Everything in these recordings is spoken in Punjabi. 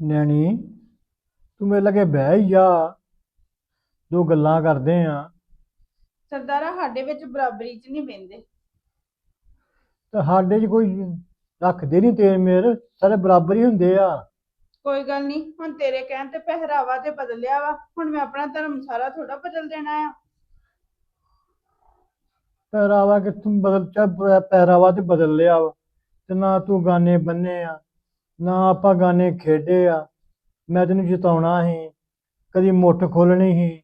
ਨੈਣੀ ਤੂੰ ਮੇਰੇ ਲਗੇ ਬਹਿ ਹੀ ਜਾ। ਦੋ ਗੱਲਾਂ ਕਰਦੇ ਆ। ਸਰਦਾਰਾ ਸਾਡੇ ਵਿੱਚ ਬਰਾਬਰੀ 'ਚ ਨਹੀਂ ਬਹਿੰਦੇ। ਤੇ ਸਾਡੇ 'ਚ ਕੋਈ ਰੱਖਦੇ ਨਹੀਂ ਤੇਰ ਮੇਰ ਸਾਰੇ ਬਰਾਬਰ ਹੀ ਹੁੰਦੇ ਆ। ਕੋਈ ਗੱਲ ਨਹੀਂ ਹੁਣ ਤੇਰੇ ਕਹਿਣ ਤੇ ਪਹਿਰਾਵਾ ਤੇ ਬਦਲਿਆ ਵਾ। ਹੁਣ ਮੈਂ ਆਪਣਾ ਧਰਮ ਸਾਰਾ ਥੋੜਾ ਬਦਲ ਦੇਣਾ ਆ। ਪਹਿਰਾਵਾ ਕਿ ਤੂੰ ਬਦਲ ਚਾ ਪਹਿਰਾਵਾ ਤੇ ਬਦਲ ਲਿਆ ਵਾ। ਤੇ ਨਾ ਤੂੰ ਗਾਣੇ ਬੰਨੇ ਆ। ਨਾ ਆਪਾਂ ਗਾਣੇ ਖੇਡੇ ਆ। ਮੈਂ ਤੈਨੂੰ ਜਿਤਾਉਣਾ ਸੀ। ਕਦੀ ਮੁੱਠ ਖੋਲਣੀ ਸੀ।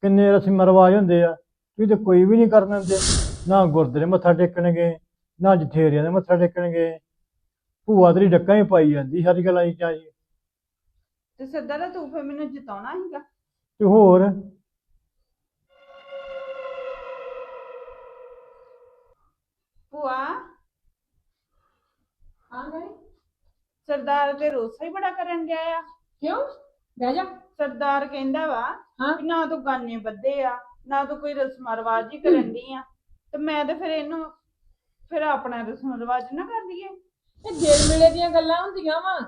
ਕਿੰਨੇ ਰਸਮ ਰਿਵਾਜ ਹੁੰਦੇ ਆ। ਤੂੰ ਤੇ ਕੋਈ ਵੀ ਨਹੀਂ ਕਰਨ ਦਿੰਦੇ। ਨਾ ਗੁਰਦੁਆਰੇ ਮੱਥਾ ਟੇਕਣਗੇ ਨਾ ਜਠੇਰਿਆਂ ਦੇ ਮੱਥਾ ਟੇਕਣਗੇ। ਭੂਆ ਤੇਰੀ ਡੱਕਾ ਹੀ ਪਾਈ ਜਾਂਦੀ ਸਾਰੀ ਗੱਲਾਂ ਹੀ ਚਾਹੀ ਤੇ ਸਰਦਾਰਾ ਤੂੰ ਫੇ ਮੈਨੂੰ ਜਿਤਾਉਣਾ ਸੀਗਾ। ਤੇ ਹੋਰ? ਭੂਆ? ਹਾਂ ਗਏ ਸਰਦਾਰ ਤੇ ਰੋਸਾ ਹੀ ਬੜਾ ਕਰਨ ਗਿਆ ਆ। ਕਿਉਂ? ਬਹਿ ਜਾ। ਸਰਦਾਰ ਕਹਿੰਦਾ ਵਾ ਹਾਂ। ਵੀ ਨਾ ਤੂੰ ਗਾਨੇ ਬੱਧੇ ਆ ਨਾ ਤੂੰ ਕੋਈ ਰਸਮ ਰਿਵਾਜ ਹੀ ਕਰਨ ਦੀ ਆ। ਤੇ ਮੈਂ ਤੇ ਫਿਰ ਇਹਨੂੰ ਫਿਰ ਆਪਣਾ ਰਸਮ ਰਿਵਾਜ ਨਾ ਕਰ ਲਈਏ। ਇਹ ਦਿਲ ਮਿਲੇ ਦੀਆਂ ਗੱਲਾਂ ਹੁੰਦੀਆਂ ਵਾ।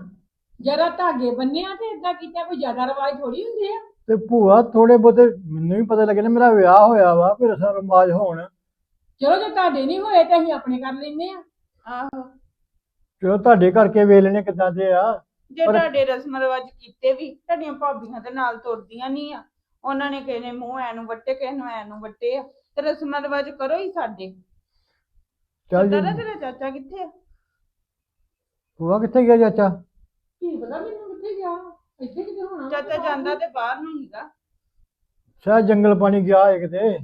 ਜਰਾ ਧਾਗੇ ਬੰਨਿਆ ਤੇ ਇਦਾਂ ਕੀਤਾ ਕੋਈ ਜ਼ਿਆਦਾ ਰਵਾਜ ਥੋੜੀ ਹੁੰਦੇ ਆ। ਤੇ ਭੂਆ ਥੋੜੇ ਬਹੁਤੇ ਮੈਨੂੰ ਵੀ ਪਤਾ ਲੱਗਿਆ ਨਾ ਮੇਰਾ ਵਿਆਹ ਹੋਇਆ ਵਾ ਫਿਰ ਰਸਮ ਰਿਵਾਜ ਹੋਣ। ਚਲੋ ਜੇ ਤੁਹਾਡੇ ਨਹੀਂ ਹੋਏ ਤੇ ਅਸੀਂ ਆਪਣੇ ਕਰ ਲੈਨੇ ਆ। ਆਹੋ। ਚਲੋ ਤੁਹਾਡੇ ਕਰਕੇ ਵੇਖ ਲੈਣੇ ਕਿੱਦਾਂ ਦੇ ਆ। ਜੇ ਪਰ- ਤੁਹਾਡੇ ਰਸਮ ਰਿਵਾਜ ਕੀਤੇ ਵੀ ਤੁਹਾਡੀਆਂ ਭਾਬੀਆਂ ਦੇ ਨਾਲ ਤੁਰਦੀਆਂ ਨਹੀਂ ਆ। ਉਹਨਾਂ ਨੇ ਕਿਸੇ ਨੇ ਮੂੰਹ ਐ ਨੂੰ ਵੱਟੇ ਕਿਸੇ ਨੂੰ ਐ ਨੂੰ ਵੱਟੇ ਆ। ਤੇ ਰਸਮ ਰਿਵਾਜ ਕਰੋ ਹੀ ਸਾਡੇ। ਚੱਲ ਜੀ। ਸਰਦਾਰਾ ਤੇਰਾ ਚਾਚਾ ਕਿੱਥੇ ਆ? ਭੂਆ ਕਿੱਥੇ ਗਿਆ ਚਾਚਾ? ਕੀ ਪਤਾ ਮੈਨੂੰ ਕਿੱਥੇ ਗਿਆ? ਇੱਥੇ ਕਿਤੇ ਹੋਣਾ? ਚਾਚਾ ਜਾਂਦਾ ਤੇ ਬਾਹਰ ਨੂੰ ਹੀਗਾ ਸ਼ਾਇਦ ਜੰਗਲ ਪਾਣੀ ਗਿਆ ਹੋਏ ਕਿਤੇ।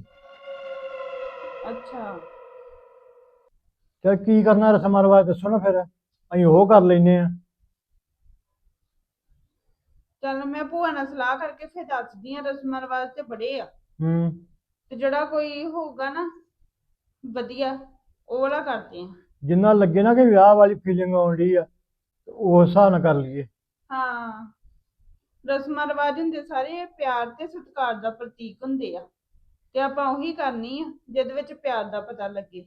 ਅੱਛਾ। ਚੱਲ ਕੀ ਕਰਨਾ ਰਸਮ ਰਿਵਾਜ ਦੱਸੋ ਨਾ ਫਿਰ। ਅਸੀਂ ਉਹ ਕਰ ਲੈਨੇ ਆ। ਚੱਲ ਮੈਂ ਭੂਆ ਨਾਲ ਸਲਾਹ ਕਰਕੇ ਫਿਰ ਦੱਸਦੀ ਆ ਰਸਮ ਰਿਵਾਜ ਤੇ ਬੜੇ ਆ। ਹੂੰ। ਤੇ ਜਿਹੜਾ ਕੋਈ ਹੋਊਗਾ ਨਾ ਵਧੀਆ ਉਹ ਵਾਲਾ ਕਰਦੇ ਆ। ਜਿੰਨਾ ਲੱਗੇ ਨਾ ਕਿ ਵਿਆਹ ਵਾਲੀ ਫੀਲਿੰਗ ਆਉਂਦੀ ਆ ਤੇ ਉਸ ਹਿਸਾਬ ਨਾਲ ਕਰ ਲਈਏ। ਹਾਂ। ਰਸਮਾਂ ਰਿਵਾਜ ਹੁੰਦੇ ਸਾਰੇ ਪਿਆਰ ਤੇ ਸਤਿਕਾਰ ਦਾ ਪ੍ਰਤੀਕ ਹੁੰਦੇ ਆ। ਤੇ ਆਪਾਂ ਉਹੀ ਕਰਨੀ ਆ ਜਿਹਦੇ ਵਿੱਚ ਪਿਆਰ ਦਾ ਪਤਾ ਲੱਗੇ।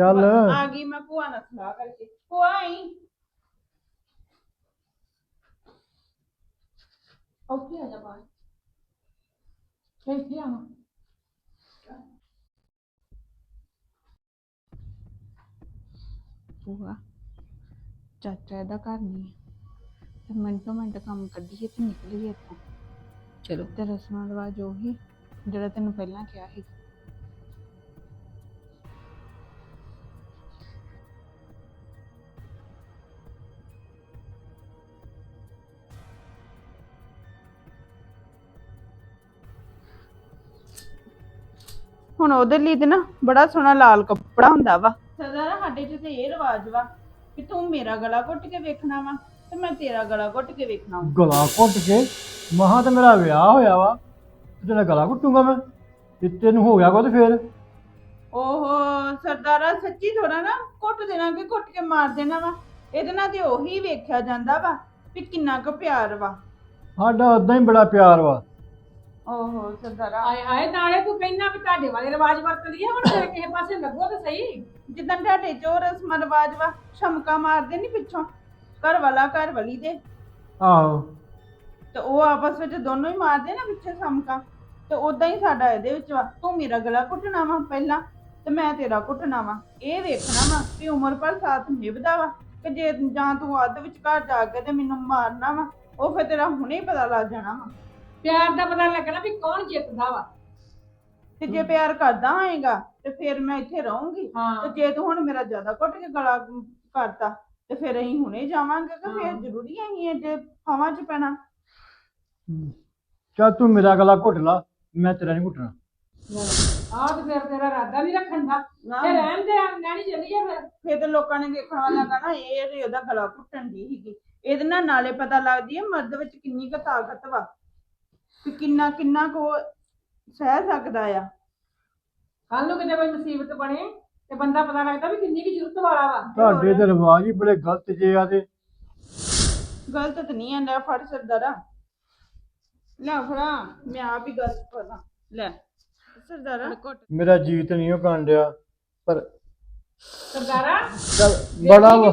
ਚੱਲ। ਆ ਗਈ ਮੈਂ ਭੂਆ ਨਾਲ ਸਲਾਹ ਕਰਕੇ। ਭੂਆ ਆਈ? ਉੱਥੇ ਆ ਜਾ ਬਾਹਰ। ਇੱਥੇ ਆਵਾਂ ਭੂਆ ਚਾਚਾ ਇਹਦਾ ਘਰ ਨਹੀਂ ਤੇ ਮਿੰਟੋ ਮਿੰਟ ਕੰਮ ਕੱਢੀਏ ਤੇ ਨਿਕਲੀਏ ਇੱਥੋਂ। ਚਲੋ। ਤੇ ਰਸਮਾਂ ਰਿਵਾਜ ਉਹੀ ਜਿਹੜਾ ਤੈਨੂੰ ਪਹਿਲਾਂ ਕਿਹਾ ਸੀ। ਹੁਣ ਉਹਦੇ ਲਈ ਤੇ ਨਾ ਬੜਾ ਸੋਹਣਾ ਲਾਲ ਕੱਪੜਾ ਹੁੰਦਾ ਵਾ। ਸਰਦਾਰਾ ਸਾਡੇ ਚ ਤੇ ਇਹ ਰਿਵਾਜ ਵਾ ਕਿ ਤੂੰ ਮੇਰਾ ਗਲਾ ਘੁੱਟ ਕੇ ਵੇਖਣਾ ਵਾ ਤੇ ਮੈਂ ਤੇਰਾ ਗਲਾ ਘੁੱਟ ਕੇ ਵੇਖਣਾ ਵਾ। ਗਲਾ ਘੁੱਟ ਕੇ? ਮਹਾ ਤੇ ਮੇਰਾ ਵਿਆਹ ਹੋਇਆ ਵਾ ਤੇ ਤੇਰਾ ਗਲਾ ਘੁੱਟੂਗਾ ਮੈਂ? ਤੇ ਤੈਨੂੰ ਹੋ ਗਿਆ ਕੋ ਤੇ ਫਿਰ? ਓਹੋ ਸਰਦਾਰਾ ਸੱਚੀ ਥੋੜਾ ਨਾ ਘੁੱਟ ਦੇਣਾ ਕਿ ਘੁੱਟ ਕੇ ਮਾਰ ਦੇਣਾ ਵਾ। ਇਹਦੇ ਨਾਲ ਤੇ ਉਹੀ ਵੇਖਿਆ ਜਾਂਦਾ ਵਾ ਵੀ ਕਿੰਨਾ ਕੁ ਪਿਆਰ ਵਾ। ਸਾਡਾ ਉਦਾਂ ਹੀ ਬੜਾ ਪਿਆਰ ਵਾ। ਓਹੋ ਸਰਦਾਰਾ। ਆਏ ਹਾਏ ਨਾਲੇ ਤੂੰ ਕਹਿੰਦਾ ਵੀ ਤੁਹਾਡੇ ਵਾਲੇ ਰਿਵਾਜ ਵਰਤ ਲਈਏ ਹੁਣ ਤੇਰੇ ਕਿਸੇ ਪਾਸੇ ਲੱਗੋ ਤੇ ਸਹੀ। ਜਿੱਦਾਂ ਤੁਹਾਡੇ ਚੋ ਰਸਮ ਰਿਵਾਜ ਵਾ ਸ਼ਮਕਾ ਮਾਰਦੇ ਨਹੀਂ ਪਿੱਛੋਂ ਘਰ ਵਾਲਾ ਘਰ ਵਾਲੀ ਦੇ। ਆਹੋ। ਤੇ ਉਹ ਆਪਸ ਵਿੱਚ ਦੋਨੋਂ ਹੀ ਮਾਰਦੇ ਨਾ ਪਿੱਛੇ ਸ਼ਮਕਾ। ਤੇ ਉਦਾਂ ਹੀ ਸਾਡਾ ਇਹਦੇ ਵਿੱਚ ਵਾ ਤੂੰ ਮੇਰਾ ਗਲਾ ਘੁੱਟਣਾ ਵਾ ਪਹਿਲਾਂ ਤੇ ਮੈਂ ਤੇਰਾ ਘੁੱਟਣਾ ਵਾ। ਇਹ ਵੇਖਣਾ ਵਾ ਕਿ ਉਮਰ ਪਰ ਸਾਥ ਨਿਭਦਾ ਵਾ ਕਿ ਜੇ ਜਾਂ ਤੂੰ ਅੱਧ ਵਿੱਚ ਘਰ ਜਾ ਕੇ ਤੇ ਮੈਨੂੰ ਮਾਰਨਾ ਵਾ ਉਹ ਫਿਰ ਤੇਰਾ ਹੁਣੇ ਹੀ ਪਤਾ ਲੱਗ ਜਾਣਾ ਵਾ। ਪਿਆਰ ਦਾ ਪਤਾ ਲੱਗਣਾ ਵੀ ਕੌਣ ਜਿੱਤਦਾ ਵਾ। ਤੇ ਜੇ ਪਿਆਰ ਕਰਦਾ ਹੋਏਗਾ ਤੇ ਫਿਰ ਮੈਂ ਇੱਥੇ ਰਹੂੰਗੀ। ਤੇ ਹਾਂ ਜੇ ਤੂੰ ਹੁਣ ਮੇਰਾ ਜ਼ਿਆਦਾ ਘੁੱਟ ਕੇ ਗਲਾ ਕਰਤਾ ਤੇ ਫਿਰ ਅਸੀਂ ਹੁਣੇ ਜਾਵਾਂਗੇ ਕਿ ਫਿਰ। ਜ਼ਰੂਰੀ ਹੈ ਅਸੀਂ ਜੇ ਫਾਵਾਂ 'ਚ ਪੈਣਾ? ਚੱਲ ਤੂੰ ਮੇਰਾ ਗਲਾ ਘੁੱਟ ਲਾ ਮੈਂ ਤੇਰਾ ਨਹੀਂ ਘੁੱਟਣਾ। ਆਹ ਤੇ ਫਿਰ ਤੇਰਾ ਇਰਾਦਾ ਨਹੀਂ ਰੱਖਣ ਦਾ। ਤੇ ਰਹਿਣ ਦੇ ਨੈਣੀ ਚੱਲੀਏ ਫਿਰ। ਫਿਰ ਤੇ ਲੋਕਾਂ ਨੇ ਦੇਖਣ ਵਾਲਾ ਕਹਣਾ ਇਹ ਤੇ ਉਹਦਾ ਗਲਾ ਘੁੱਟਣ ਦੀ ਸੀਗੀ। ਇਹਦੇ ਨਾਲ ਨਾਲੇ ਪਤਾ ਲੱਗਦੀ ਹੈ ਮਰਦ ਵਿੱਚ ਕਿੰਨੀ ਕੁ ਤਾਕਤ ਵਾ। ਕਿ ਕਿੰਨਾ ਕਿੰਨਾ ਕੋ ਸਹਿ ਸਕਦਾ ਆ। ਕੱਲ ਨੂੰ ਕਿਤੇ ਕੋਈ ਮੁਸੀਬਤ ਬਣੇ ਤੇ ਬੰਦਾ ਪਤਾ ਲੱਗਦਾ ਵੀ ਕਿੰਨੀ ਕੀ ਜ਼ਰੂਰਤ ਵਾਲਾ ਵਾ। ਤੁਹਾਡੇ ਤੇ ਰਿਵਾਜ ਹੀ ਬੜੇ ਗਲਤ ਜੇ ਆ ਤੇ। ਗਲਤ ਤਾਂ ਨਹੀਂ ਹੈ ਲੈ ਫੜ ਸਰਦਾਰਾ ਲੈ ਫੜਾ ਮੈਂ ਆਪ ਹੀ ਗਲਤ ਕਰਾਂ ਲੈ ਸਰਦਾਰਾ ਮੇਰਾ ਜੀਤ ਨਹੀਂ ਉਹ ਕਾਂਡਿਆ ਪਰ ਸਰਦਾਰਾ ਚੱਲ ਬੜਾ ਵਾ।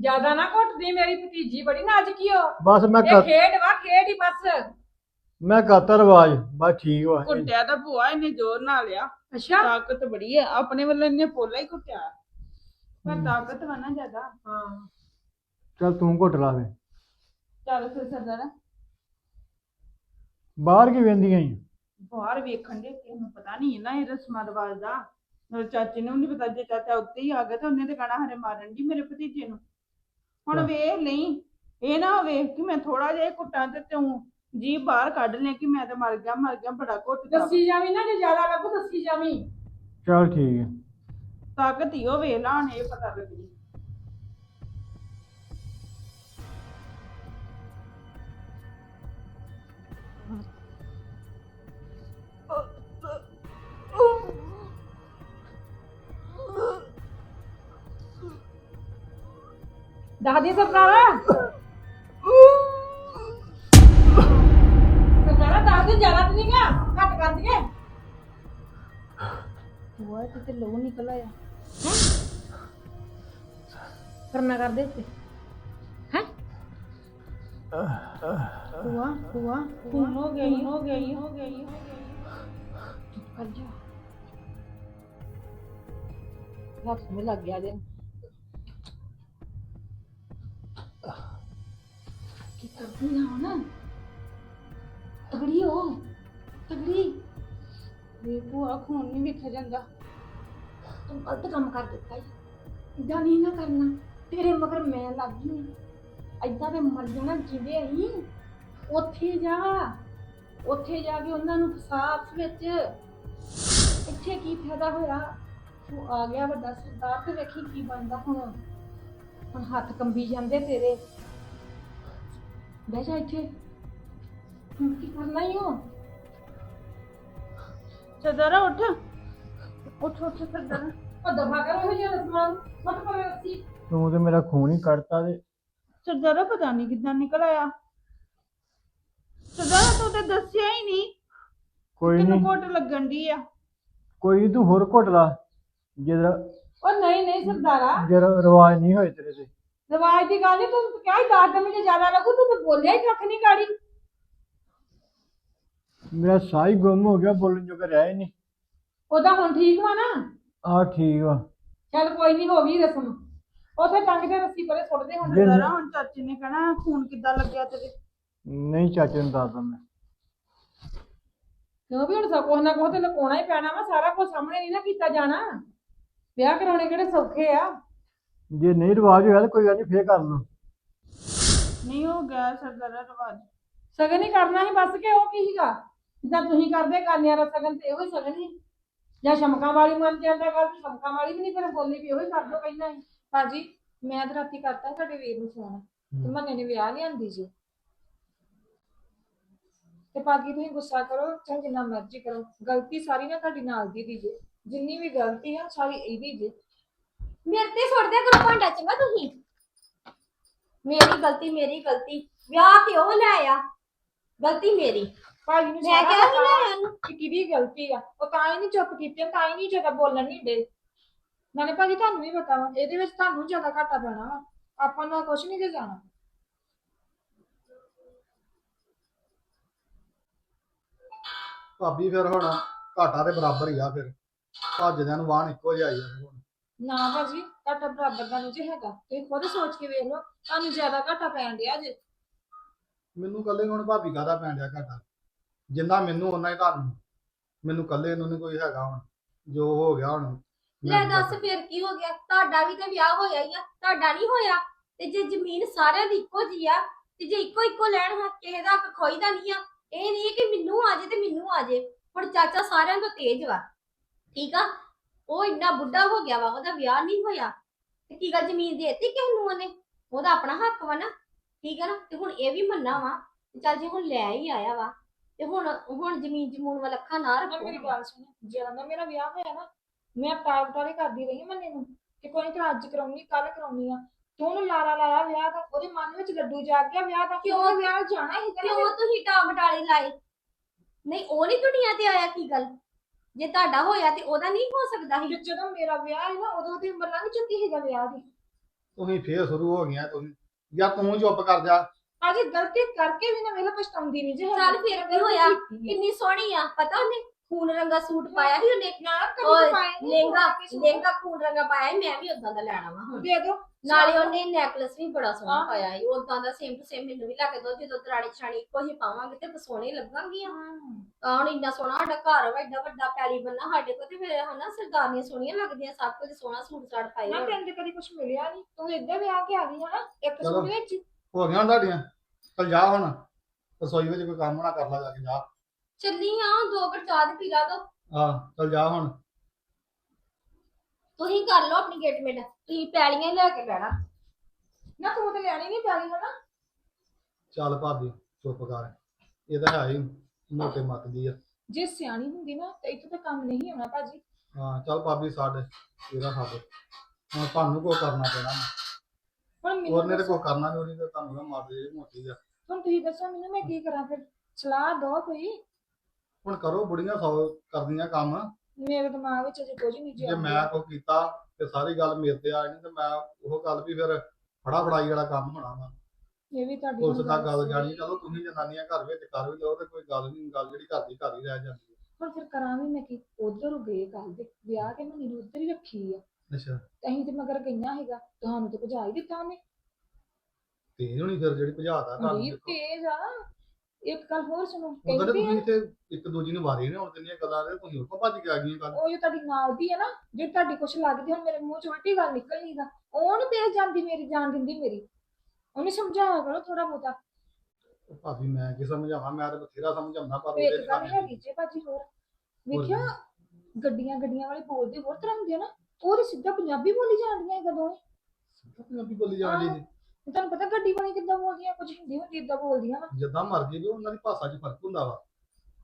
ਜ਼ਿਆਦਾ ਨਾ ਘੁੱਟਦੀ ਮੇਰੀ ਭਤੀਜੀ ਬੜੀ ਨਾਜ਼ੁਕੀ ਹੋ ਬਸ ਮੈਂ ਇਹ ਕਰ ਖੇਡ ਵਾ ਖੇਡ ਹੀ ਬਸ। ਮੈਂ ਕਰਤਾ ਰਿਵਾਜ ਬਸ ਠੀਕ ਵਾ। ਕੁੱਟਿਆ ਤਾਂ ਭੂਆ ਇਹਨੇ ਜ਼ੋਰ ਨਾਲ ਲਿਆ। ਅੱਛਾ। ਤਾਕਤ ਬੜੀ ਹੈ ਆਪਣੇ ਵੱਲੋਂ ਇਹਨੇ ਪੋਲਾ ਹੀ ਕੁੱਟਿਆ ਪਰ ਤਾਕਤ ਵਾ ਨਾ ਜ਼ਿਆਦਾ। ਹਾਂ। ਚੱਲ ਤੂੰ ਘੁੱਟ ਲਾ ਵੇ ਚੱਲ ਫਿਰ ਸਰਦਾਰਾ। ਬਾਹਰ ਕੀ ਵੇਂਦੀਆਂ ਈ? ਬਾਹਰ ਵੇਖਣ ਦੇ ਕਿਸੇ ਨੂੰ ਪਤਾ ਨਹੀਂ ਨਾ ਇਹ ਰਸਮਾਂ ਰਿਵਾਜ ਦਾ। ਮੇਰੇ ਚਾਚੇ ਨੂੰ ਨਹੀਂ ਪਤਾ ਜੇ ਚਾਚਾ ਉੱਤੇ ਹੀ ਆ ਗਿਆ ਤਾਂ ਉਹਨੇ ਤੇ ਕਹਣਾ ਹਰੇ ਮਾਰਨ ਦੀ ਮੇਰੇ ਭਤੀਜੇ ਨੂੰ। ਹੁਣ। ਵੇਖ ਲਈ। ਇਹ ਨਾ ਹੋਵੇ ਕਿ ਮੈਂ ਥੋੜਾ ਜਿਹਾ ਹੀ ਕੁੱਟਾਂ ਤੇ ਤੂੰ ਜੀ ਬਾਹਰ ਕੱਢ ਲੈ ਕਿ ਮੈਂ ਤਾਂ ਮਰ ਗਿਆ ਮਰ ਗਿਆ ਬੜਾ ਘੁੱਟਦਾ ਦੱਸੀ ਜਾਵੀਂ ਨਾ ਜੇ ਜ਼ਿਆਦਾ ਲੱਗੂ ਦੱਸੀ ਜਾਵੀਂ। ਚੱਲ ਠੀਕ ਹੈ ਤਾਕਤ ਹੀ ਉਹ ਵੇਖ ਲਾ ਹੁਣ ਇਹ ਪਤਾ ਲੱਗਦੀ ਦੱਸ ਦੇ ਸਰਦਾਰਾ ਉਹ ਤੇ ਲਹੂ ਨਿਕਲ ਆਇਆ। ਕਰਨਾ ਕਰ ਦੇ ਉੱਤੇ। ਹੈ? ਹੁਆ ਹੁਆ ਖੂਨ ਹੋ ਗਈ ਹੋ ਗਈ ਹੋ ਗਈ ਕਰ ਜਾ। ਹੱਥ ਮੇ ਲੱਗ ਗਿਆ ਦੇ ਕੀ ਕਰਦੀ ਆ ਹੁਣ? ਤਗੜੀ ਹੋ ਤਗੜੀ। ਇਹ ਭੂਆ ਖੂਨ ਨਹੀਂ ਵੇਖਿਆ ਜਾਂਦਾ। ਤੂੰ ਗਲਤ ਕੰਮ ਕਰ ਦਿੱਤਾ ਈ। ਇਦਾਂ ਨਹੀਂ ਨਾ ਕਰਨਾ, ਤੇਰੇ ਮਗਰ ਮੈਂ ਲੱਗ ਗਈ ਏਦਾਂ ਦੇ ਮਰ ਜਾਣਾ ਜਿਵੇਂ ਅਸੀਂ। ਉੱਥੇ ਜਾ ਉੱਥੇ ਜਾ ਕੇ ਉਹਨਾਂ ਨੂੰ ਫਸਾ ਆਪਸ ਵਿੱਚ। ਇੱਥੇ ਕੀ ਫਾਇਦਾ ਹੋਇਆ? ਤੂੰ ਆ ਗਿਆ ਵੱਡਾ ਸਰਦਾਰ ਤੇ ਵੇਖੀ ਕੀ ਬਣਦਾ ਹੁਣ। ਹੁਣ ਹੱਥ ਕੰਬੀ ਜਾਂਦੇ ਤੇਰੇ। ਬਹਿ ਜਾ ਇੱਥੇ। ਹੁਣ ਕੀ ਕਰਨਾ ਈ ਹੋ ਸਰਦਾਰਾ, ਉੱਠ। ਉੱਠ ਉੱਠ ਸਰਦਾਰਾ। ਉਹ ਦਫਾ ਕਰੋ ਇਹ ਜਿਹੜਾ ਸਮਾਨ ਮਤ ਪਵੇ ਰੱਸੀ ਤੂੰ ਤੇ ਮੇਰਾ ਖੂਨ ਹੀ ਕੱਢਤਾ ਤੇ। ਸਰਦਾਰਾ ਪਤਾ ਨਹੀਂ ਕਿੱਦਾਂ ਨਿਕਲ ਆਇਆ। ਸਰਦਾਰਾ ਤੂੰ ਤੇ ਦੱਸਿਆ ਹੀ ਨਹੀਂ ਕੋਈ ਤੈਨੂੰ ਨਹੀਂ। ਕੋਟ ਲੱਗਣ ਦੀ ਆ। ਕੋਈ ਨੀ, ਤੂੰ ਹੋਰ ਘੁੱਟ ਲਾ। ਜਿਹੜਾ ਉਹ ਨਹੀਂ ਨਹੀਂ ਸਰਦਾਰਾ। ਜਿਹੜਾ ਰਿਵਾਜ ਨਹੀਂ ਹੋਏ ਤੇਰੇ ਤੇ। ਰਿਵਾਜ ਦੀ ਗੱਲ ਨਹੀਂ ਤੂੰ ਕਿਹਾ ਹੀ ਦੱਸ ਦੇ ਮੈਨੂੰ ਜ਼ਿਆਦਾ ਲੱਗੂ ਤੂੰ ਤਾਂ ਬੋਲਿਆ ਹੀ ਕੱਖ ਨਹੀਂ ਗਾੜੀ। ਮੇਰਾ ਸਾਹ ਹੀ ਗੁੰਮ ਹੋ ਗਿਆ ਬੋਲਣ ਜੋਗਾ ਰਿਹਾ ਹੀ ਨਹੀਂ। ਉਹਦਾ ਹੁਣ ਠੀਕ ਵਾ ਨਾ। ਆ ਠੀਕ ਵਾ। ਚੱਲ ਕੋਈ ਨਹੀਂ ਹੋ ਗਈ ਰਸਮ। ਉਥੇ ਟੰਗ ਤੇ ਰੱਸੀ ਪਰੇ ਸੁੱਟ ਦੇ ਹੁਣ ਜੇ ਸਰਦਾਰਾ ਹੁਣ ਚਾਚੇ ਨੇ ਕਹਿਣਾ ਖੂਨ ਕਿੱਦਾਂ ਲੱਗਿਆ ਤੇਰੇ? ਨਹੀਂ ਚਾਚੇ ਨੂੰ ਦੱਸਦਾ ਮੈਂ ਕਿਉਂ ਵੀ ਹੁਣ ਸਭ ਕੁਛ ਨਾ ਕੁਛ ਤੇ ਲੁਕਾਉਣਾ ਹੀ ਪੈਣਾ ਵਾ ਸਾਰਾ ਕੁਝ ਸਾਹਮਣੇ ਨਹੀਂ ਨਾ ਕੀਤਾ ਜਾਣਾ। ਵਿਆਹ ਕਰਾਉਣੇ ਕਿਹੜੇ ਸੌਖੇ ਆ। ਜੇ ਨਹੀਂ ਰਿਵਾਜ ਹੋਇਆ ਤਾਂ ਕੋਈ ਗੱਲ ਨਹੀਂ ਫੇਰ ਕਰ ਲਓ। ਨਹੀਂ ਹੋ ਗਿਆ ਸਰਦਾਰਾ ਰਿਵਾਜ। ਸਗਨ ਹੀ ਕਰਨਾ ਸੀ ਬਸ ਕਿ ਉਹ ਕੀ ਸੀਗਾ? ਜਿੱਦਾਂ ਤੁਸੀਂ ਕਰਦੇ ਕਾਨਿਆਂ ਦਾ ਸਗਨ ਤੇ ਇਹੋ ਹੀ ਸਗਨ ਸੀ। ਜਾਂ ਸ਼ਮਕਾਂ ਵਾਲੀ ਮੰਨ ਜਾਂਦਾ ਗੱਲ ਸ਼ਮਕਾਂ ਵਾਲੀ ਵੀ ਨਹੀਂ ਫਿਰ ਬੋਲੀ ਵੀ ਇਹੋ ਹੀ ਕਰ ਦੋ ਕਹਿੰਦਾ ਸੀ ਭਾਜੀ ਮੈਂ ਤਾਂ ਰਾਤੀ ਕਰਤਾ ਤੁਹਾਡੇ ਵੀਰ ਨੂੰ ਫੋਨ ਤੇ ਮੰਨੇ ਨੇ ਵਿਆਹ ਲਿਆਂਦੀ ਜੀ। ਤੇ ਬਾਕੀ ਤੁਸੀਂ ਗੁੱਸਾ ਕਰੋ ਚਾਹੇ ਜਿੰਨਾ ਮਰਜ਼ੀ ਕਰੋ ਗਲਤੀ ਸਾਰੀ ਨਾ ਤੁਹਾਡੀ ਨਾਲ ਦੀ ਦੀ ਜੇ। ਜਿੰਨੀ ਵੀ ਗਲਤੀ ਆ ਸਾਰੀ ਇਹਦੀ ਜੇ। ਮੇਰੇ ਤੇ ਛੱਡ ਦਿਆ ਕਰੋ ਭਾਂਡਾ ਚੰਗਾ ਤੁਸੀਂ। ਮੇਰੀ ਗਲਤੀ ਮੇਰੀ ਗਲਤੀ। ਵਿਆਹ ਕਿਉਂ ਲੈ ਆ ਗਲਤੀ ਮੇਰੀ। ਭਾਜੀ ਨੂੰ ਮੈਂ ਸਾਰਾ ਕਿਹਾ ਸੀ ਪਤਾ ਲੈ ਇਹਨੂੰ ਕਿ ਕਿਹਦੀ ਗਲਤੀ ਆ। ਉਹ ਤਾਂ ਹੀ ਨਹੀਂ ਚੁੱਪ ਕੀਤੇ ਤਾਂ ਹੀ ਨਹੀਂ ਜ਼ਿਆਦਾ ਬੋਲਣ ਨਹੀਂ ਡੇ। ਨਾਲੇ ਭਾਜੀ ਤੁਹਾਨੂੰ ਵੀ ਪਤਾ ਵਾ ਇਹਦੇ ਵਿੱਚ ਤੁਹਾਨੂੰ ਜ਼ਿਆਦਾ ਘਾਟਾ ਪੈਣਾ ਵਾ। ਆਪਾਂ ਨੂੰ ਕੁਝ ਨਹੀਂ ਜੇ ਜਾਣਾ ਭਾਬੀ ਫਿਰ ਹੁਣ ਘਾਟਾ ਦੇ ਬਰਾਬਰ ਹੀ ਆ ਫਿਰ। ਭੱਜਦਿਆਂ ਨੂੰ ਵਾਹਣ ਇੱਕੋ ਜਿਹਾ ਹੀ ਆ ਫਿਰ ਹੁਣ। ਨਾ ਭਾਜੀ ਘਾਟਾ ਬਰਾਬਰ ਦਾ ਨਹੀਂ ਜੇ ਹੈਗਾ। ਤੁਸੀਂ ਖੁਦ ਸੋਚ ਕੇ ਵੇਖ ਲਓ ਤੁਹਾਨੂੰ ਜ਼ਿਆਦਾ ਘਾਟਾ ਪੈਣ ਡਿਆ ਜੇ। ਮੈਨੂੰ ਕੱਲੇ ਹੁਣ ਭਾਬੀ ਕਾਹਦਾ ਪੈਣ ਡਿਆ ਘਾਟਾ? ਜਿੰਨਾ ਮੈਨੂੰ ਉਹਨਾਂ ਹੀ ਤੁਹਾਨੂੰ। ਮੈਨੂੰ ਕੱਲੇ ਨੂੰ ਨਹੀਂ ਕੋਈ ਹੈਗਾ ਹੁਣ ਜੋ ਹੋ ਗਿਆ ਹੁਣ। ਲੈ ਮੈਂ ਦੱਸ ਫਿਰ ਕੀ ਹੋ ਗਿਆ? ਤੁਹਾਡਾ ਵੀ ਤੇ ਵਿਆਹ ਹੋਇਆ ਹੀ ਆ ਤੁਹਾਡਾ ਨਹੀਂ ਹੋਇਆ? ਤੇ ਜੇ ਜ਼ਮੀਨ ਸਾਰਿਆਂ ਦੀ ਇੱਕੋ ਜੀ ਆ ਤੇ ਜੇ ਇੱਕੋ ਇੱਕੋ ਲੈਣ ਹੱਕ ਕਿਸੇ ਦਾ ਹੱਕ ਖੋਈਦਾ ਨਹੀਂ ਆ ਇਹ ਨਹੀਂ ਕਿ ਮੈਨੂੰ ਆ ਜੇ ਤੇ ਮੈਨੂੰ ਆ ਜੇ। ਹੁਣ ਚਾਚਾ ਸਾਰਿਆਂ ਤੋਂ ਤੇਜ਼ ਵਾ ਠੀਕ ਆ? ਉਹ ਇੰਨਾ ਬੁੱਢਾ ਹੋ ਗਿਆ ਵਾ ਉਹਦਾ ਵਿਆਹ ਨਹੀਂ ਹੋਇਆ। ਤੇ ਕੀ ਗੱਲ ਜ਼ਮੀਨ ਦੇਤੀ ਕਿਸ ਨੂੰ ਉਹਨੇ? ਉਹਦਾ ਆਪਣਾ ਹੱਕ ਵਾ ਨਾ ਠੀਕ ਆ ਨਾ? ਤੇ ਹੁਣ ਇਹ ਵੀ ਮੰਨਾ ਵਾ ਚੱਲ ਜੇ ਹੁਣ ਲੈ ਹੀ ਆਇਆ ਵਾ ਤੇ ਹੁਣ ਹੁਣ ਜ਼ਮੀਨ ਜਮੂਨ ਵੱਲ ਅੱਖਾਂ ਨਾ ਨਾ ਰੱਖੋ। ਮੇਰੀ ਗੱਲ ਸੁਣ ਜਦੋਂ ਦਾ ਮੇਰਾ ਵਿਆਹ ਹੋਇਆ ਨਾ ਮੈਂ ਟਾਲ ਕਰਦੀ ਰਹੀ ਮੰਨੇ ਨੂੰ ਕਿ ਕੋਈ ਨਹੀਂ ਅੱਜ ਕਰਾਉਣੀ ਕੱਲ ਕਰਾਉਣੀ ਆ। ਤੂੰ ਉਹਨੂੰ ਲਾਰਾ ਲਾਇਆ ਵਿਆਹ ਦਾ ਉਹਦੇ ਮਨ ਵਿੱਚ ਲੱਡੂ ਜਾਗ ਗਿਆ ਵਿਆਹ ਦਾ ਕਿਉਂ? ਵਿਆਹ ਜਾਣਾ ਹੀ ਕਿਉਂ ਤੁਸੀਂ ਟਾਮ ਟਾਲੇ ਲਾਏ? ਨਹੀਂ ਉਹ ਨਹੀਂ ਦੁਨੀਆ ਤੇ ਆਇਆ ਕੀ ਗੱਲ? ਜੇ ਤੁਹਾਡਾ ਹੋਇਆ ਤੇ ਉਹਦਾ ਨਹੀਂ ਹੋ ਸਕਦਾ ਸੀ। ਜਦੋਂ ਮੇਰਾ ਵਿਆਹ ਹੈ ਨਾ ਉਦੋਂ ਦੀ ਉਮਰ ਲੰਘ ਚੁੱਕੀ ਹੈਗਾ ਵਿਆਹ ਦੀ। ਤੁਸੀਂ ਫੇਰ ਸ਼ੁਰੂ ਹੋ ਗਈਆਂ ਤੁਸੀਂ ਜਾਂ ਤੂੰ ਚੁੱਪ ਕਰ ਜਾ ਭਾਜੀ ਗਲਤੀ ਕਰਕੇ ਵੀ ਨਾ ਵੇਲਾ ਪਛਤਾਉਂਦੀ ਨਹੀਂ ਜੇ ਚੱਲ ਫਿਰ ਕੀ ਹੋਇਆ? ਕਿੰਨੀ ਸੋਹਣੀ ਆ ਪਤਾ ਉਹਨੇ? ਖੂਨ ਰੰਗਾ ਸੂਟ ਪਾਇਆ ਸੀ ਉਹਨੇ। ਨਾ ਕਦੀ ਪਾਏ ਨੀ, ਲਹਿੰਗਾ ਸੂਟ। ਲਹਿੰਗਾ ਖੂਨ ਰੰਗਾ ਪਾਇਆ ਸੀ, ਮੈਂ ਵੀ ਉਦਾਂ ਦਾ ਲੈਣਾ ਵਾ ਹੁਣ। ਦੇ ਦੋ। ਨਾਲੇ ਉਹਨੇ ਨੈਕਲੇਸ ਵੀ ਬੜਾ ਸੋਹਣਾ। ਪਾਇਆ ਸੀ ਉਦਾਂ ਦਾ ਸੇਮ ਟੂ ਸੇਮ ਮੈਨੂੰ ਵੀ ਲੈ ਕੇ ਦੋ ਜਦੋਂ ਦਰਾਣੀ ਛਾਣੀ ਇੱਕੋ ਹੀ ਪਾਵਾਂਗੇ ਤੇ ਸੋਹਣੇ ਲੱਗਾਂਗੀਆਂ ਤਾਂ ਹੁਣ ਇੰਨਾ ਸੋਹਣਾ ਸਾਡਾ ਘਰ ਵਾ ਏਡਾ ਵੱਡਾ ਪੈਲੀ ਬੰਨਾ ਸਾਡੇ ਕੋਲ ਤੇ ਫਿਰ ਹਨਾ ਸਰਦਾਰਨੀਆਂ ਸੋਹਣੀਆਂ ਲੱਗਦੀਆਂ ਸਭ ਕੁਝ ਸੋਹਣਾ ਸੂਟ ਸਾੜ ਪਾਏ ਨਾ ਹੋਣ। ਤੈਨੂੰ ਤੇ ਕਦੀ ਕੁਝ ਮਿਲਿਆ ਨਹੀਂ ਤੂੰ ਇੱਦਾਂ ਵੀ ਆ ਕੇ ਆ ਗਈ ਹੈ ਨਾ ਇੱਕ ਚਲੋ। ਸੂਟ ਵਿੱਚ। ਹੋ ਗਈਆਂ ਤੁਹਾਡੀਆਂ? ਚਲ ਜਾ ਹੁਣ। ਰਸੋਈ ਵਿੱਚ ਕੋਈ ਕੰਮ ਨਾ ਕਰ ਲਾ ਜਾ ਕੇ ਜਾ। ਚੱਲੀ ਹਾਂ ਦੋ ਘੜ ਚਾਹ ਦੀ ਪੀ ਲਾ ਦੋ। ਆਹ ਚਲ ਜਾ ਹੁਣ। ਤੁਸੀਂ ਕਰ ਲਓ ਆਪਣੀ ਗੇਟਮੈਂਟ ਤੁਸੀਂ ਪੈਲੀਆਂ ਹੀ ਲੈ ਕੇ ਬਹਿਣਾ। ਨਾ ਤੂੰ ਤੇ ਲੈਣੀ ਨਹੀਂ ਪੈਣੀ ਹੈ ਨਾ ਚੱਲ ਭਾਬੀ ਚੁੱਪ ਕਰ। ਇਹ ਤਾਂ ਹੈ ਹੀ ਮੋਟੇ ਮੱਤ ਦੀ ਆ। ਜੇ ਸਿਆਣੀ ਹੁੰਦੀ ਨਾ ਤੇ ਇੱਥੇ ਤਾਂ ਕੰਮ ਨਹੀਂ ਹੋਣਾ ਭਾਜੀ। ਹਾਂ ਚੱਲ ਭਾਬੀ ਛੱਡ ਇਹਦਾ ਛੱਡ ਹੁਣ ਤੁਹਾਨੂੰ ਕੋ ਕਰਨਾ ਪੈਣਾ। ਹੁਣ ਮੈਨੂੰ ਉਹਨੇ ਤੇ ਦੱਸੋ- ਕੋ ਕਰਨਾ ਨਹੀਂ ਉਹਨੇ ਤੇ ਤੁਹਾਨੂੰ ਨਾ ਮਾਰ ਦੇ ਮੋਟੀ ਆ। ਹੁਣ ਤੁਸੀਂ ਦੱਸੋ ਮੈਨੂੰ ਮੈਂ ਕੀ ਕਰਾਂ ਫਿਰ? ਸਲਾਹ ਦੋ ਕੋਈ। ਹੁਣ ਕਰੋ ਬੁੜੀਆਂ ਸੌ ਕਰਦੀਆਂ ਕੰਮ। ਮੇਰੇ ਦਿਮਾਗ ਵਿੱਚ ਅਜੇ ਕੁਝ ਨਹੀਂ ਜੇ ਜਿਆ ਮੈਂ ਕੋ ਕੀਤਾ ਤੇ ਸਾਰੀ ਗੱਲ ਮੇਰੇ ਤੇ ਆ ਜਾਣੀ ਤੇ ਮੈਂ ਉਹ ਗੱਲ ਵੀ ਫਿਰ ਫੜਾ ਫੜਾਈ ਵਾਲਾ ਕੰਮ ਹੋਣਾ ਵਾ। ਇਹ ਵੀ ਤੁਹਾਡੀ ਪੁਲਿਸ ਹੁਣ ਦਾ ਗੱਲ ਸਹੀ ਜਾਣੀ ਹੈ। ਚਲੋ ਤੁਸੀਂ ਜਨਾਨੀਆਂ ਘਰ ਵਿੱਚ ਕਰ ਵੀ ਲਓ ਤੇ ਕੋਈ ਗੱਲ ਨਹੀਂ ਗੱਲ ਜਿਹੜੀ ਘਰ ਦੀ ਘਰ ਹੀ ਰਹਿ ਜਾਂਦੀ ਹੈ। ਹੁਣ ਫਿਰ ਕਰਾਂ ਵੀ ਮੈਂ ਕੀ ਉਧਰ ਗਏ ਕੱਲ ਦੇ ਵਿਆਹ ਉਧਰ ਹੀ ਰੱਖੀ ਆ। ਅੱਛਾ। ਤੇ ਅਸੀਂ ਤੇ ਮਗਰ ਗਈਆਂ ਹੈਗਾ ਤੁਹਾਨੂੰ ਤੇ ਭਜਾ ਹੀ ਦਿੱਤਾ ਉਹਨੇ। ਤੇਜ਼ ਹੋਣੀ ਫਿਰ ਜਿਹੜੀ ਭਜਾਦਾ ਘਰ ਬੜੀ ਤੇਜ਼ ਆ। ਇੱਕ ਗੱਲ ਹੋਰ ਸੁਣੋ ਉਧਰ ਕਹਿੰਦੀ ਤੁਸੀਂ ਤੇ ਇੱਕ ਦੂਜੀ ਨੂੰ ਵਾਰੀ ਨਹੀਂ ਆਉਣ ਦਿੰਦੀਆਂ ਗੱਲਾਂ ਦੇ ਤੁਸੀਂ ਉੱਪਰ ਭੱਜ ਕੇ ਆ ਗਈਆਂ ਕੱਲ ਉਹ ਜੋ ਤੁਹਾਡੀ ਨਾਲ ਦੀ ਹੈ ਨਾ ਜੇ ਤੁਹਾਡੀ ਕੁਛ ਲੱਗਦੀ ਹੁਣ ਮੇਰੇ ਮੂੰਹ ਚ ਉਲਟੀ ਗੱਲ ਨਿਕਲ ਨਹੀਂ ਦਾ ਉਹ ਨੀ ਤੇਜ਼ ਜਾਂਦੀ ਮੇਰੀ ਜਾਨ ਦਿੰਦੀ ਮੇਰੀ। ਉਹਨੇ ਸਮਝਾਇਆ ਕਰੋ ਥੋੜਾ ਬਹੁਤਾ। ਭਾਬੀ ਮੈਂ ਕੀ ਸਮਝਾਵਾਂ ਮੈਂ ਤਾਂ ਬਥੇਰਾ ਸਮਝਾਉਂਦਾ ਪਰ ਉਹ ਉਹਦੇ ਇੱਕ ਗੱਲ ਹੈਗੀ ਜੇ ਭਾਜੀ ਹੋਰ। ਵੇਖਿਆ ਗੱਡੀਆਂ ਗੱਡੀਆਂ ਵਾਲੇ ਬੋਲਦੇ ਹੋਰ ਤਰ੍ਹਾਂ ਹੁੰਦੇ ਆ ਨਾ। ਉਹ ਤੇ ਸਿੱਧਾ ਪੰਜਾਬੀ ਬੋਲੀ ਜਾਂਦੀਆਂ ਹੈਗਾ ਦੋਵੇਂ ਪੰਜਾਬੀ ਬੋਲੀ ਜਾਂਦੀ ਜੀ ਤੇ ਤੁਹਾਨੂੰ ਪਤਾ ਗੱਡੀ ਵਾਲੀ ਕਿੱਦਾਂ ਬੋਲਦੀਆਂ ਕੁਝ ਹਿੰਦੀ ਹੁੰਦੀ ਇਦਾਂ ਬੋਲਦੀਆਂ ਵਾ। ਜਿੱਦਾਂ ਮਰਜ਼ੀ ਵੀ ਉਹਨਾਂ ਦੀ ਭਾਸ਼ਾ 'ਚ ਫ਼ਰਕ ਹੁੰਦਾ ਵਾ।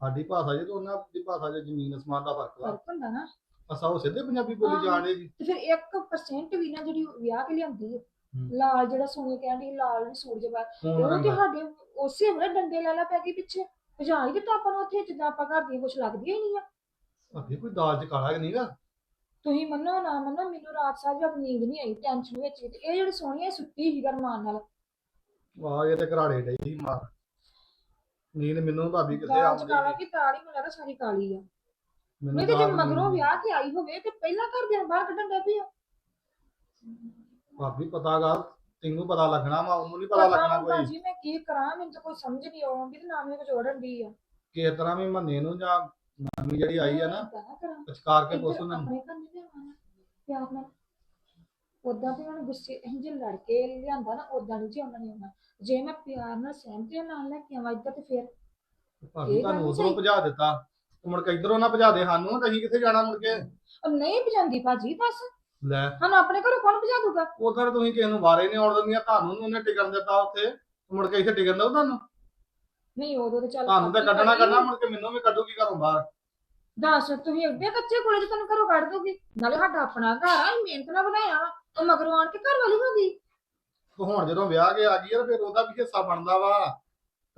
ਸਾਡੀ ਭਾਸ਼ਾ 'ਚ ਤੇ ਉਹਨਾਂ ਦੀ ਭਾਸ਼ਾ 'ਚ ਜ਼ਮੀਨ ਅਸਮਾਨ ਦਾ ਫ਼ਰਕ ਵਾ। ਫ਼ਰਕ ਹੁੰਦਾ ਨਾ। ਅਸਾਂ ਉਹ ਸਿੱਧੇ ਪੰਜਾਬੀ ਬੋਲੀ। ਜਾਂਦੇ ਜੀ ਤੇ ਫਿਰ 1% ਵੀ ਨਾ ਜਿਹੜੀ ਵਿਆਹ ਕੇ ਲਿਆਂਦੀ ਹੈ। ਲਾਲ ਜਿਹੜਾ ਸੋਨੇ ਕਹਿੰਦੀ ਲਾਲ ਨੂੰ ਸੂਟ ਜਵਾ ਹੁਣ ਉਹ ਤੇ ਸਾਡੇ ਉਸੇ ਵੇਲੇ ਡੰਡੇ ਲੈ ਲਾ ਪੈ ਗਈ ਪਿੱਛੇ। ਭਜਾ ਹੀ ਦਿੱਤਾ ਆਪਾਂ ਨੂੰ ਉੱਥੇ ਜਿੱਦਾਂ ਆਪਾਂ ਘਰ ਦੀਆਂ ਕੁਝ ਲੱਗਦੀਆਂ ਹੀ ਨਹੀਂ ਆ। ਭਾਬੀ ਕੋਈ ਦਾਲ 'ਚ ਕਾਲਾ ਨਹੀਂਗਾ ਤੁਸੀਂ ਮੰਨੋ ਨਾ ਮੰਨੋ ਮੈਨੂੰ ਰਾਤ ਸਾਰੀ ਰਾਤ ਨੀਂਦ ਨਹੀਂ ਆਈ ਟੈਨਸ਼ਨ ਵਿੱਚ ਤੇ ਇਹ ਜਿਹੜੀ ਸੋਹਣੀ ਹੈ ਸੁੱਤੀ ਸੀ ਗਰਮਾਨ ਨਾਲ। ਵਾਹ ਇਹ ਤੇ ਘਰਾੜੇ ਡਈ ਸੀ ਮਾਰ। ਨੀਂਦ ਮੈਨੂੰ ਭਾਬੀ ਕਿੱਥੇ ਦਾਲ ਚ ਕਾਲਾ ਕੀ ਤਾੜੀ ਮੈਨੂੰ ਲੱਗਦਾ ਸਾਰੀ ਕਾਲੀ ਆ। ਮੈਨੂੰ ਨਹੀਂ ਤੇ ਜੇ ਰਾਤ ਮਗਰੋਂ ਵਿਆਹ ਕੇ ਆਈ ਹੋਵੇ ਤੇ ਪਹਿਲਾਂ ਘਰ ਦੇ ਬਾਹਰ ਕੱਢਣ ਲੱਗ ਪਈ ਆ। ਭਾਬੀ ਪਤਾ ਗੱਲ ਤੈਨੂੰ ਪਤਾ ਲੱਗਣਾ ਵਾ ਉਹਨੂੰ ਨਹੀਂ ਪਤਾ ਲੱਗਣਾ ਕੋਈ। ਭਾਜੀ ਮੈਂ ਕੀ ਕਰਾਂ ਮੈਨੂੰ ਤਾਂ ਕੋਈ ਸਮਝ ਨਹੀਂ ਆਉਂਦੀ ਤੇ ਨਾ ਮੈਨੂੰ ਕੁਝ ਓੜਨ ਦੀ ਆ। ਕਿਸ ਤਰ੍ਹਾਂ ਵੀ ਮੰਨੇ ਨੂੰ ਜਾਂ ਨਾਨੀ ਜਿਹੜੀ ਆਈ ਆ ਨਾ ਕਰਾਂ। ਪਛਕਾਰ ਕੇ ਪੁੱਛ ਉਹਨਾਂ ਨੂੰ ਆਪਣੇ ਘਰ ਪਿਆਰ ਨਾਲ ਉਦਾਂ ਤੇ ਉਹਨਾਂ ਨੂੰ ਗੁੱਸੇ ਅਸੀਂ ਜੇ ਲੜ ਕੇ ਲਿਆਂਦਾ ਨਾ ਉਦਾਂ ਨਹੀਂ ਜੀ ਉਹਨਾਂ ਨੇ ਆਉਣਾ। ਜੇ ਮੈਂ ਪਿਆਰ ਨਾਲ ਸਹਿਮਤੀ ਨਾਲ ਲੈ ਕੇ ਆਵਾਂ ਇੱਧਰ ਤੇ ਫਿਰ ਭਾਬੀ ਇਹ ਗੱਲ ਤੁਹਾਨੂੰ ਨੀ ਉਧਰੋਂ ਸਹੀ। ਭਜਾ ਦਿੱਤਾ। ਤੇ ਮੁੜ ਕੇ ਇਧਰੋਂ ਨਾ ਭਜਾ ਦੇ ਸਾਨੂੰ ਤਾਂ ਅਸੀਂ ਕਿੱਥੇ ਜਾਣਾ ਮੁੜ ਕੇ? ਉਹ ਨਹੀਂ ਭਜਾਂਦੀ ਭਾਜੀ ਬਸ। ਲੈ। ਸਾਨੂੰ ਆਪਣੇ ਘਰੋਂ ਕੌਣ ਭਜਾ ਦੂਗਾ? ਉਧਰ ਤੁਸੀਂ ਕਿਸੇ ਨੂੰ ਵਾਰੇ ਨਹੀਂ ਆਉਣ ਦਿੰਦੀਆਂ ਤੁਹਾਨੂੰ ਨੀ ਉਹਨੇ ਟਿਕਣ ਦਿੱਤਾ ਉੱਥੇ। ਮੁੜ ਕੇ ਇੱਥੇ ਟਿਕਣ ਦਊ ਤੁਹਾਨੂੰ। ਨਹੀਂ ਉਦੋਂ ਤੇ ਚੱਲ ਤੁਹਾਨੂੰ ਤਾਂ ਕੱਢਣਾ ਕਰਨਾ ਮੁੜ ਕੇ ਮੈਨੂੰ ਵੀ ਕੱਢੂਗੀ ਘਰੋਂ ਬਾਹਰ। ਦੱਸ ਤੁਸੀਂ ਅੱਗੇ ਕੱਚੇ ਕੋਲੇ ਚ ਤੁਹਾਨੂੰ ਘਰੋਂ ਕੱਢ ਦੋਗੀ ਨਾਲੇ ਸਾਡਾ ਆਪਣਾ ਘਰ ਆ ਅਸੀਂ ਮਿਹਨਤ ਨਾਲ ਬਣਾਇਆ ਵਾ। ਉਹ ਮਗਰੋਂ ਆਣ ਕੇ ਘਰ ਵਾਲੀ ਹੋ ਗਈ। ਤੇ ਹੁਣ ਜਦੋਂ ਵਿਆਹ ਕੇ ਆ ਗਈ ਆ ਫਿਰ ਉਹਦਾ ਵੀ ਹਿੱਸਾ ਬਣਦਾ ਵਾ।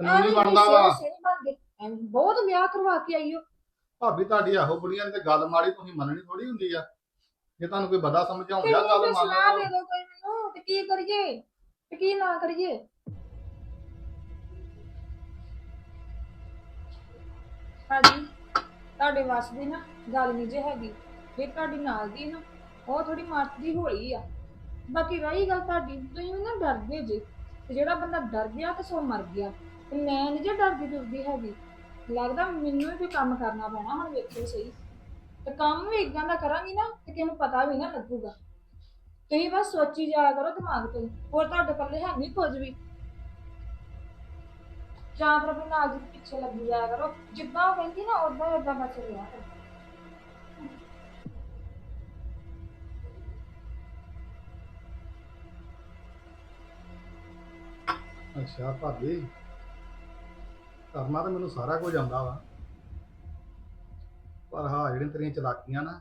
ਕਾਨੂੰਨੀ ਐਵੇਂ ਬਣਦਾ ਹਿੱਸੇ ਵਾ। ਹਿੱਸੇ ਨੀ ਬਣ ਗਏ। ਐਵੇਂ ਬਹੁਤ ਵਿਆਹ ਕਰਵਾ ਕੇ ਆਈ ਉਹ ਭਾਬੀ ਤੁਹਾਡੀ ਇਹੋ ਬੁੜੀਆਂ ਦੀ ਤੇ ਗੱਲ ਮਾੜੀ ਤੁਸੀਂ ਮੰਨਣੀ ਥੋੜੀ ਹੁੰਦੀ ਆ। ਜੇ ਤੁਹਾਨੂੰ ਕੋਈ ਬੰਦਾ ਤੇ ਸਮਝਾਉਂਦਾ ਗੱਲ ਮੈਨੂੰ ਮੰਨ ਸਲਾਹ ਦੇ ਲਓ ਦਿਓ ਕੋਈ ਮੈਨੂੰ ਤੇ ਕੀ ਕਰੀਏ? ਤੇ ਕੀ ਨਾ ਕਰੀਏ? ਹਾਂਜੀ। ਤੁਹਾਡੇ ਵੱਸ ਦੀ ਨਾ ਗੱਲ ਨਹੀਂ ਜੇ ਹੈਗੀ ਫਿਰ ਤੁਹਾਡੀ ਨਾਲ ਦੀ ਨਾ, ਉਹ ਥੋੜੀ ਮੱਤ ਦੀ ਹੋਈ ਆ। ਬਾਕੀ ਰਹੀ ਗੱਲ ਤੁਹਾਡੀ, ਤੁਸੀਂ ਵੀ ਨਾ ਡਰਦੇ ਜੇ। ਤੇ ਜਿਹੜਾ ਬੰਦਾ ਡਰ ਗਿਆ ਤੇ ਸੋ ਮਰ ਗਿਆ। ਤੇ ਮੈਂ ਨਹੀਂ ਜੇ ਡਰਦੀ ਡਰਦੀ ਹੈਗੀ। ਲੱਗਦਾ ਮੈਨੂੰ ਵੀ ਕੋਈ ਕੰਮ ਕਰਨਾ ਪੈਣਾ ਹੁਣ ਵੇਖੋ ਸਹੀ। ਤੇ ਕੰਮ ਵੀ ਇਦਾਂ ਦਾ ਕਰਾਂਗੀ ਨਾ ਤੇ ਕਿਸੇ ਨੂੰ ਪਤਾ ਵੀ ਨਾ ਲੱਗੂਗਾ। ਤੁਸੀਂ ਬਸ ਸੋਚੀ ਜਾਇਆ ਕਰੋ ਦਿਮਾਗ ਤੋਂ। ਹੋਰ ਤੁਹਾਡੇ ਪੱਲੇ ਹੈ ਨਹੀਂ ਕੁਝ ਵੀ। ਜਾਂ ਫਿਰ ਆਪਣੇ ਨਾਲ ਦੇ ਪਿੱਛੇ ਲੱਗੀ ਜਾਇਆ ਕਰੋ। ਜਿੱਦਾਂ ਉਹ ਕਹਿੰਦੀ ਨਾ ਉਦਾਂ ਉਦਾਂ ਬਸ ਰਿਹਾ ਅੱਛਾ ਭਾਬੀ ਕਰਨਾ ਤਾਂ ਮੈਨੂੰ ਸਾਰਾ ਕੁਝ ਆਉਂਦਾ ਵਾ। ਪਰ ਹਾਂ, ਜਿਹੜੀਆਂ ਤੇਰੀਆਂ ਚਲਾਕੀਆਂ ਨਾ,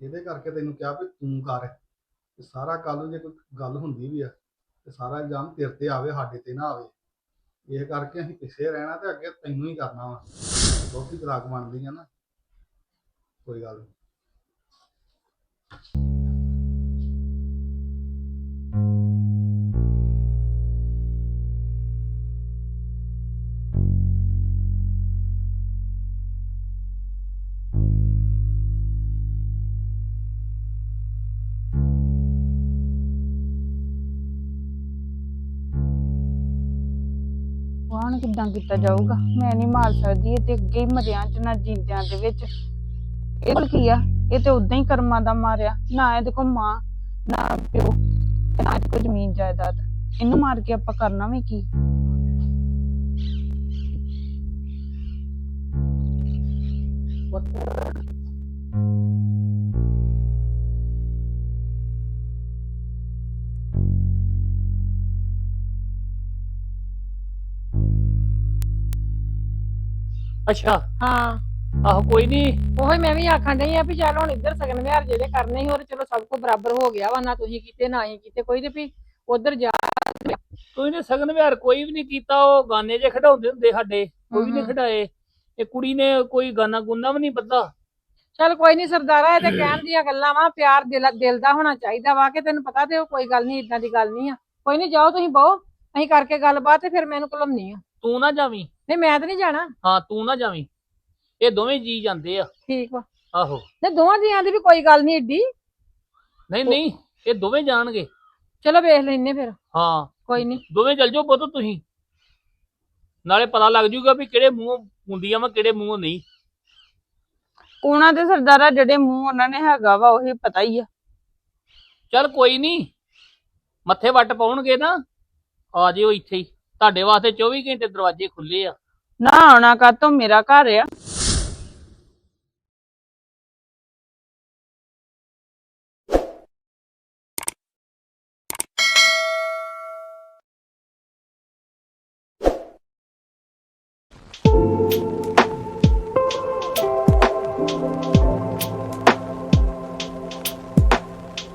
ਇਹਦੇ ਕਰਕੇ ਤੈਨੂੰ ਕਿਹਾ ਵੀ ਤੂੰ ਕਰ। ਤੇ ਸਾਰਾ ਕੱਲ ਨੂੰ ਜੇ ਕੋਈ ਗੱਲ ਹੁੰਦੀ ਵੀ ਆ, ਤੇ ਸਾਰਾ ਇਲਜ਼ਾਮ ਤੇਰੇ ਤੇ ਆਵੇ, ਸਾਡੇ ਤੇ ਨਾ ਆਵੇ। ਇਹ ਕਰਕੇ ਅਸੀਂ ਪਿੱਛੇ ਰਹਿਣਾ ਤੇ ਅੱਗੇ ਤੈਨੂੰ ਹੀ ਕਰਨਾ ਵਾ। ਬਹੁਤੀ ਚਲਾਕ ਬਣਦੀ ਆ ਨਾ। ਕੋਈ ਗੱਲ ਨੀ। ਕਿੱਦਾਂ ਕੀਤਾ ਜਾਊਗਾ? ਮੈਂ ਨਹੀਂ ਮਾਰ ਸਕਦੀ, ਇਹ ਤੇ ਅੱਗੇ ਹੀ ਮਰਿਆਂ ਚ ਨਾ ਜਿੰਦਿਆਂ ਦੇ ਵਿੱਚ। ਇਹ ਤਾਂ ਕੀ ਆ? ਇਹ ਤੇ ਉਦਾਂ ਹੀ ਕਰਮਾਂ ਦਾ ਮਾਰਿਆ ਨਾ ਇਹਦੇ ਕੋਲ ਮਾਂ, ਨਾ ਪਿਓ, ਤੇ ਨਾ ਇਹਦੇ ਕੋਲ ਜ਼ਮੀਨ ਜਾਇਦਾਦ। ਇਹਨੂੰ ਮਾਰ ਕੇ ਆਪਾਂ ਕਰਨਾ ਵੀ ਕੀ? ਅੱਛਾ। ਹਾਂ। ਆਹੋ ਕੋਈ ਨਹੀਂ ਉਹੀ ਮੈਂ ਵੀ ਆਖਣ ਡਈ ਆ ਵੀ ਚੱਲ ਹੁਣ ਇੱਧਰ ਸਗਨ ਵਿਹਾਰ ਜਿਹੜੇ ਕਰਨੇ ਸੀ ਉਹ ਤੇ ਚਲੋ ਸਭ ਕੋ ਬਰਾਬਰ ਹੋ ਗਿਆ ਵਾ ਨਾ ਤੁਸੀਂ ਕੀਤੇ ਨਾ ਹੀ ਕੀਤੇ ਕੋਈ ਤੇ ਵੀ ਉਧਰ ਜਾ ਕੋਈ ਨੇ ਸਗਨ ਵਿਹਾਰ ਕੋਈ ਵੀ ਨਹੀਂ ਕੀਤਾ ਉਹ ਗਾਨੇ ਜੇ ਖਡਾਉਂਦੇ ਹੁੰਦੇ ਸਾਡੇ ਕੋਈ ਵੀ ਨਹੀਂ ਹਮ। ਖਡਾਏ। ਇਹ ਕੁੜੀ ਨੇ ਕੋਈ ਗਾਨਾ ਗੁੰਨਾ ਵੀ ਨਹੀਂ ਪਤਾ ਚੱਲ ਕੋਈ ਨਹੀਂ ਸਰਦਾਰਾ ਇਹ ਤੇ ਕਹਿਣ ਦੀਆਂ ਗੱਲਾਂ ਵਾ ਪਿਆਰ ਦਿਲ ਦਿਲ ਦਾ ਹੋਣਾ ਚਾਹੀਦਾ ਵਾ ਕਿ ਤੈਨੂੰ ਪਤਾ ਤੇ ਉਹ ਕੋਈ ਗੱਲ ਨਹੀਂ ਇਦਾਂ ਦੀ ਗੱਲ ਨਹੀਂ ਆ। ਕੋਈ ਨਹੀਂ ਜਾਓ ਤੁਸੀਂ ਬਹੁ ਅਸੀਂ ਕਰਕੇ ਗੱਲਬਾਤ ਤੇ ਫਿਰ ਮੈਨੂੰ ਘਲਮਨੀ ਆ। ਤੂੰ ਨਾ ਜਾਵੀਂ। ਨਹੀਂ ਮੈਂ ਤਾਂ ਨਹੀਂ ਜਾਣਾ। ਹਾਂ ਤੂੰ ਨਾ ਜਾਵੀਂ। ਇਹ ਦੋਵੇਂ ਜੀ ਜਾਂਦੇ ਆ। ਠੀਕ ਵਾ। ਆਹੋ। ਤੇ ਦੋਵਾਂ ਜੀਆਂ ਦੀ ਵੀ ਕੋਈ ਗੱਲ ਨਹੀਂ ਏਡੀ। ਨਹੀਂ ਨਹੀਂ ਇਹ ਦੋਵੇਂ ਜਾਣਗੇ। ਚਲੋ ਵੇਖ ਲੈਨੇ ਫਿਰ। ਹਾਂ। ਕੋਈ ਨਹੀਂ। ਦੋਵੇਂ ਚੱਲ ਜਾਓ ਪੁੱਤ ਤੁਸੀਂ। ਨਾਲੇ ਪਤਾ ਲੱਗ ਜੂਗਾ ਵੀ ਕਿਹੜੇ ਮੂੰਹੋਂ ਹੁੰਦੀਆਂ ਵਾ ਕਿਹੜੇ ਮੂੰਹੋਂ ਨਹੀਂ। ਉਹਨਾਂ ਦੇ ਸਰਦਾਰਾ ਜਿਹੜੇ ਮੂੰਹ ਉਹਨਾਂ ਨੇ ਹੈਗਾ ਵਾ ਉਹੀ ਪਤਾ ਹੀ ਆ। ਚੱਲ ਕੋਈ ਨਹੀਂ। ਮੱਥੇ ਵੱਟ ਪਾਉਣਗੇ ਨਾ। ਆ ਜਿਓ ਇੱਥੇ ਹੀ। ਤੁਹਾਡੇ ਵਾਸਤੇ 24 ਘੰਟੇ ਦਰਵਾਜ਼ੇ ਖੁੱਲੇ ਆ। ਨਾ ਆਉਣਾ ਕਾਤੋਂ ਮੇਰਾ ਘਰ ਆ।